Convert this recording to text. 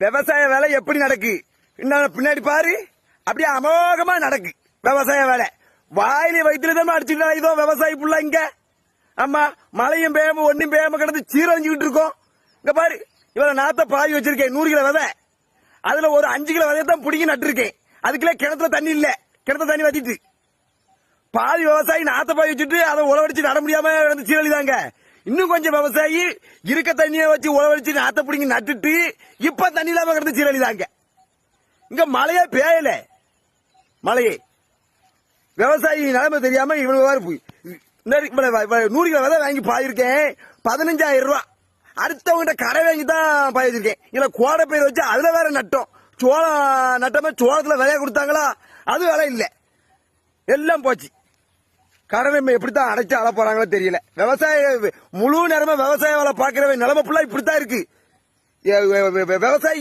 விவசாய வேலை எப்படி நடக்கு? இன்னும் பின்னாடி பாரு. அப்படியே அமோகமா நடக்கு விவசாய வேலை. வாயில வயிற்றுல தான் அடிச்சுட்டு இதோ விவசாயி புள்ள இங்க. ஆமா மழையும் பேம ஒன்னும் பேம கிடந்து சீரழிஞ்சுக்கிட்டு இருக்கோம். இங்க பாரு இவ்வளவு நாத்த பாதி வச்சிருக்கேன் நூறு கிலோ விதை. அதுல ஒரு அஞ்சு கிலோ விதையை தான் பிடிங்கி நட்டுருக்கேன். அதுக்குள்ள கிணத்துல தண்ணி இல்ல. கிணத்துல தண்ணி வத்திட்டு. பாதி விவசாயி நாத்த பாய் வச்சுட்டு அதை உழவடிச்சு நட முடியாம கிடந்து சீரழிதாங்க. இன்னும் கொஞ்சம் விவசாயி இருக்க தண்ணியை வச்சு உழவடிச்சு நாத்த பிடிங்கி நட்டுட்டு இப்ப தண்ணி இல்லாம கிடந்து சீரழிதாங்க இங்க மழையே பேயல மழையே. விவசாயி நிலைமை தெரியாம இவ்வளவு போய் இந்த நூறு கிலோ விதை வாங்கி பாயிருக்கேன். பதினஞ்சாயிரம் ரூபா. அடுத்தவங்கிட்ட கடை வாங்கி தான் பாயிருக்கேன். இல்ல கோடை பயிர் வச்சு அதுல வேற நட்டோம். சோளம் நட்டமே சோளத்துல விலைய கொடுத்தாங்களா? அது விலை இல்லை. எல்லாம் போச்சு. கடனை எப்படித்தான் அடைச்சு அழ போறாங்களோ தெரியல. விவசாய முழு நேரமா விவசாய வேலை பாக்குறவன் நிலைமை ஃபுல்லா இப்படித்தான் இருக்கு. விவசாயி